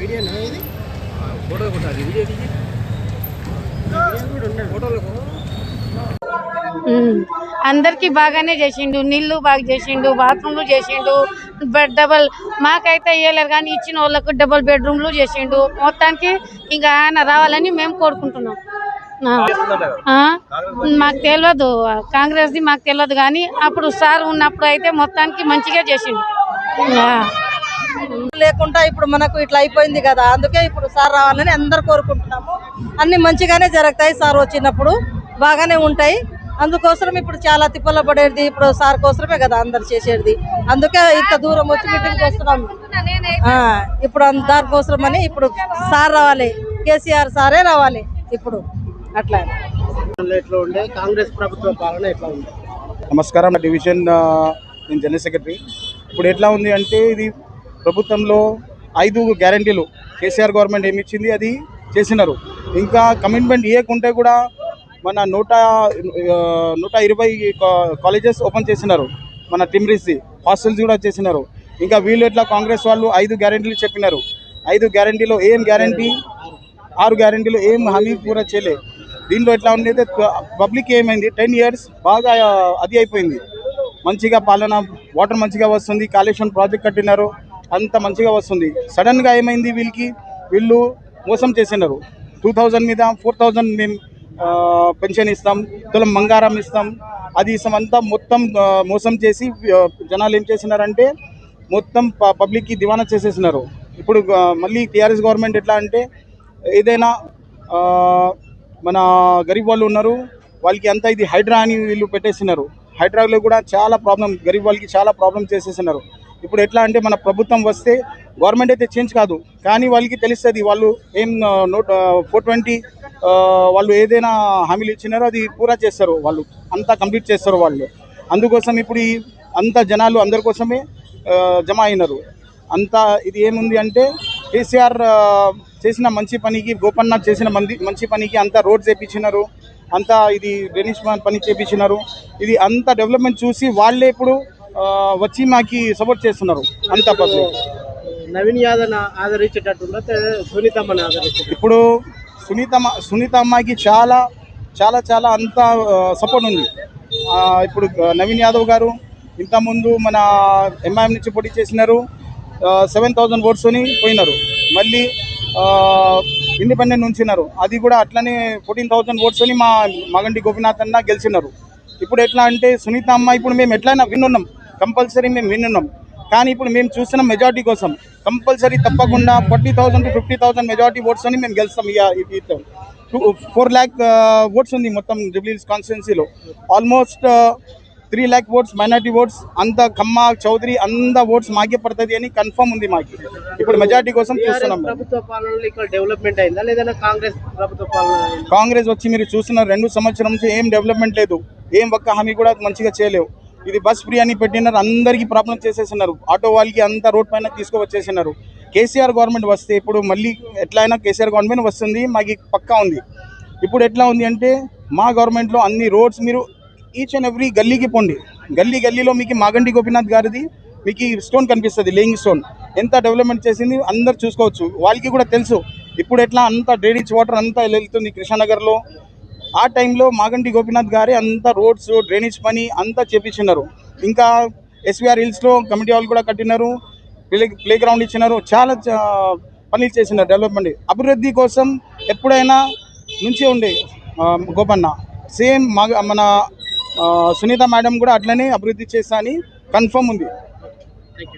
వీడియోనా ఇది ఫోటో కొట్టాలి వీడియో తీసి వీడియో కూడా. అందరికీ బాగానే చేసిండు నీళ్ళు బాగా చేసిండు బాత్రూమ్లు చేసిండు బెడ్ డబల్ మాకైతే ఇవ్వలేరు కానీ ఇచ్చిన వాళ్ళకు డబల్ బెడ్రూమ్లు చేసిండు మొత్తానికి ఇంకా ఆయన రావాలని మేము కోరుకుంటున్నాం? మాకు తెలియదు కాంగ్రెస్ది మాకు తెలియదు కానీ అప్పుడు సార్ ఉన్నప్పుడు అయితే మొత్తానికి మంచిగా చేసిండు. లేకుండా ఇప్పుడు మనకు ఇట్లా అయిపోయింది కదా. అందుకే ఇప్పుడు సార్ రావాలని అందరు కోరుకుంటున్నాము. అన్ని మంచిగానే జరుగుతాయి సార్ వచ్చినప్పుడు. బాగానే ఉంటాయి. అందుకోసం ఇప్పుడు చాలా తిప్పల పడేది ఇప్పుడు సార్ కోసమే కదా అందరు చేసేది. అందుకే ఇంత దూరం వచ్చి మీటింగ్ వస్తున్నాం. ఆ, ఇప్పుడు దానికోసం అని ఇప్పుడు సార్ రావాలి. కేసీఆర్ సారే రావాలి ఇప్పుడు. అట్లా. కాంగ్రెస్ ప్రభుత్వ పాలన ఎట్లా ఉంది నమస్కారం. డివిజన్ నేను జనరల్ సెక్రటరీ. ఇప్పుడు ఎట్లా ఉంది అంటే ఇది ప్రభుత్వంలో ఐదు గ్యారంటీలు కేసీఆర్ గవర్నమెంట్ ఏమి ఇచ్చింది? అది చేసినారు. ఇంకా కమిట్మెంట్ ఇవ్వకుంటే కూడా మన నూట నూట ఇరవై కాలేజెస్ ఓపెన్ చేసినారు. మన టిమ్రీస్ది హాస్టల్స్ కూడా చేసినారు. ఇంకా వీళ్ళు ఎట్లా కాంగ్రెస్ వాళ్ళు ఐదు గ్యారంటీలు చెప్పినారు. ఐదు గ్యారంటీలో ఏం గ్యారంటీ? ఆరు గ్యారంటీలో ఏం హామీ కూడా చేయలే. దీంట్లో ఎట్లా ఉండేది? పబ్లిక్ ఏమైంది? టెన్ ఇయర్స్ బాగా అది అయిపోయింది. మంచిగా పాలన వాటర్ మంచిగా వస్తుంది. కాళేశ్వరం ప్రాజెక్ట్ కట్టినారు. అంత మంచిగా వస్తుంది. సడన్గా ఏమైంది వీళ్ళకి? వీళ్ళు మోసం చేసినారు టూ థౌజండ్ మీద ఫోర్ థౌజండ్ మేము పెన్షన్ ఇస్తాం తులం బంగారం ఇస్తాం. అది ఇస్తాం. అంతా మొత్తం మోసం చేసి జనాలు ఏం చేసినారంటే మొత్తం ప- పబ్లిక్కి దివానా చేసేసినారు. ఇప్పుడు మళ్ళీ టీఆర్ఎస్ గవర్నమెంట్ ఎట్లా అంటే ఏదైనా మన గరీబ్ వాళ్ళు ఉన్నారు. వాళ్ళకి అంతా ఇది హైడ్రా అని వీళ్ళు పెట్టేసినారు. హైడ్రాలో కూడా చాలా ప్రాబ్లం గరీబ్ వాళ్ళకి చాలా ప్రాబ్లం చేసేసినారు. ఇప్పుడు ఎట్లా అంటే మన ప్రభుత్వం వస్తే గవర్నమెంట్ అయితే చేంజ్ కాదు. కానీ వాళ్ళకి తెలుస్తుంది వాళ్ళు ఏం నోట్ ఫోర్ ట్వంటీ వాళ్ళు ఏదైనా హామీలు ఇచ్చినారో అది పూరా చేస్తారు వాళ్ళు. అంతా కంప్లీట్ చేస్తారు వాళ్ళు. అందుకోసం ఇప్పుడు ఈ అంత జనాలు అందరి కోసమే జమ అయినారు. అంతా ఇది ఏముంది అంటే కేసీఆర్ చేసిన మంచి పనికి గోపన్న చేసిన మంది మంచి పనికి అంతా రోడ్స్ చేపించినారు అంతా ఇది డ్రైనేజ్ పని చేయించినారు ఇది అంత డెవలప్మెంట్ చూసి వాళ్ళే ఇప్పుడు వచ్చి మాకి సపోర్ట్ చేస్తున్నారు అంత పబ్లిక్ నవీన్ యాదవ్ ఆదరించేటట్టుందా? సునీతమ్మని ఆదరించేటట్టు ఇప్పుడు సునీతమ్మ సునీత అమ్మాయికి చాలా చాలా చాలా అంత సపోర్ట్ ఉంది. ఇప్పుడు నవీన్ యాదవ్ గారు ఇంతకుముందు మన ఎంఐఎం నుంచి పోటీ చేసినారు. సెవెన్ థౌజండ్ ఓట్స్ని పోయినారు. మళ్ళీ ఇండిపెండెంట్ ఉంచినారు అది కూడా అట్లనే ఫోర్టీన్ థౌజండ్ ఓట్స్ని మా మగండి గోపినాథ్ అన్న గెలిచినారు. ఇప్పుడు ఎట్లా అంటే సునీత అమ్మ ఇప్పుడు మేము ఎట్లయినా విన్నున్నాం కంపల్సరీ మేము విన్నున్నాం కానీ ఇప్పుడు మేము చూస్తున్న మెజార్టీ కోసం కంపల్సరీ తప్పకుండా forty thousand to fifty thousand majority votes అని మేము గెలుస్తాం ఫోర్ ల్యాక్ ఓట్స్ ఉంది మొత్తం జూబ్లీస్ కాన్స్టిట్యున్సీలో almost three lakh votes minority votes అంత ఖమ్మ చౌదరి అంత ఓట్స్ మాకే పడుతుంది అని కన్ఫర్మ్ ఉంది మాకి. ఇప్పుడు మెజార్టీ కోసం చూస్తున్నాం డెవలప్మెంట్ అయిందా? లేదా కాంగ్రెస్? కాంగ్రెస్ వచ్చి మీరు చూస్తున్న రెండు సంవత్సరం నుంచి ఏం డెవలప్మెంట్ లేదు. ఏం ఒక్క హామీ కూడా మంచిగా చేయలేవు. ఇది బస్ ఫ్రీ అని పెట్టినారు అందరికీ ప్రాబ్లం చేసేసినారు. ఆటో వాళ్ళకి అంతా రోడ్ పైన తీసుకువచ్చేసినారు. కేసీఆర్ గవర్నమెంట్ వస్తే ఇప్పుడు మళ్ళీ ఎట్లయినా కేసీఆర్ గవర్నమెంట్ వస్తుంది మాకు పక్కా ఉంది. ఇప్పుడు ఎట్లా ఉంది అంటే మా గవర్నమెంట్లో అన్ని రోడ్స్ మీరు ఈచ్ అండ్ ఎవ్రీ గల్లీకి పోండి. గల్లీ గల్లీలో మీకు మాగంటి గోపీనాథ్ గారిది మీకు ఈ స్టోన్ కనిపిస్తుంది లేయింగ్ స్టోన్ ఎంత డెవలప్మెంట్ చేసింది అందరు చూసుకోవచ్చు. వాళ్ళకి కూడా తెలుసు. ఇప్పుడు ఎట్లా అంత డ్రైనేజ్ వాటర్ అంతా వెళ్తుంది కృష్ణానగర్లో. ఆ టైంలో మాగంటి గోపీనాథ్ గారే అంత రోడ్స్ డ్రైనేజ్ పని అంతా చేపించినారు. ఇంకా ఎస్విఆర్ హిల్స్లో కమిటీ హాల్ కూడా కట్టినారు ప్లే ప్లే గ్రౌండ్ ఇచ్చినారు చాలా పనులు చేసినారు డెవలప్మెంట్. అభివృద్ధి కోసం ఎప్పుడైనా నుంచి ఉండే గోపన్న. సేమ్ మా మన సునీత మేడం కూడా అట్లనే అభివృద్ధి చేస్తా అని కన్ఫర్మ్ ఉంది.